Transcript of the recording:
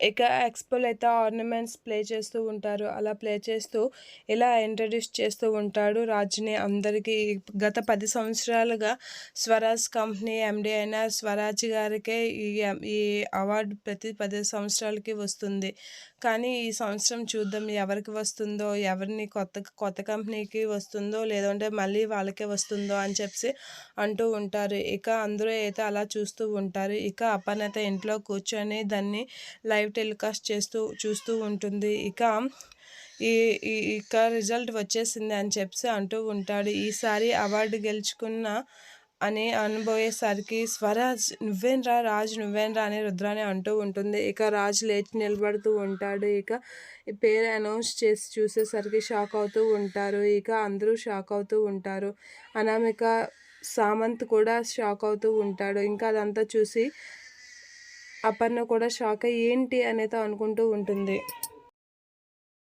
ఇక ఎక్స్పోలో అయితే ornaments play చేస్తూ ఉంటారు. అలా ప్లే చేస్తూ ఇలా ఇంట్రడ్యూస్ చేస్తూ ఉంటాడు రాజుని అందరికీ. గత పది సంవత్సరాలుగా స్వరాజ్ కంపెనీ ఎండి అయిన స్వరాజ్ గారికే ఈ ఈ అవార్డు ప్రతి పది సంవత్సరాలకి వస్తుంది. కానీ ఈ సంవత్సరం చూద్దాం ఎవరికి వస్తుందో ఎవరిని కొత్త కొత్త కంపెనీకి వస్తుందో లేదంటే మళ్ళీ వాళ్ళకే వస్తుందో అని చెప్పి అంటూ ఉంటారు. ఇక అందరూ అయితే అలా చూస్తూ ఉంటారు. ఇక అపర్ణత ఇంట్లో కూర్చొని దాన్ని లైవ్ టెలికాస్ట్ చేస్తూ చూస్తూ ఉంటుంది. ఇక ఈ ఇక రిజల్ట్ వచ్చేసింది అని చెప్పి అంటూ ఉంటాడు. ఈసారి అవార్డు గెలుచుకున్న అని అనుభవేసరికి స్వరాజ్ నువ్వేంరా రాజ్ నువ్వేంరా అని రుద్రాని అంటూ ఉంటుంది. ఇక రాజ్ లేచి నిలబడుతూ ఉంటాడు. ఇక పేరు అనౌన్స్ చేసి చూసేసరికి షాక్ అవుతూ ఉంటారు. ఇక అందరూ షాక్ అవుతూ ఉంటారు. అనామిక సామంత్ కూడా షాక్ అవుతూ ఉంటాడు. ఇంకా అదంతా చూసి అపర్ణ కూడా షాక్ అయ్యి ఏంటి అనేది అనుకుంటూ ఉంటుంది.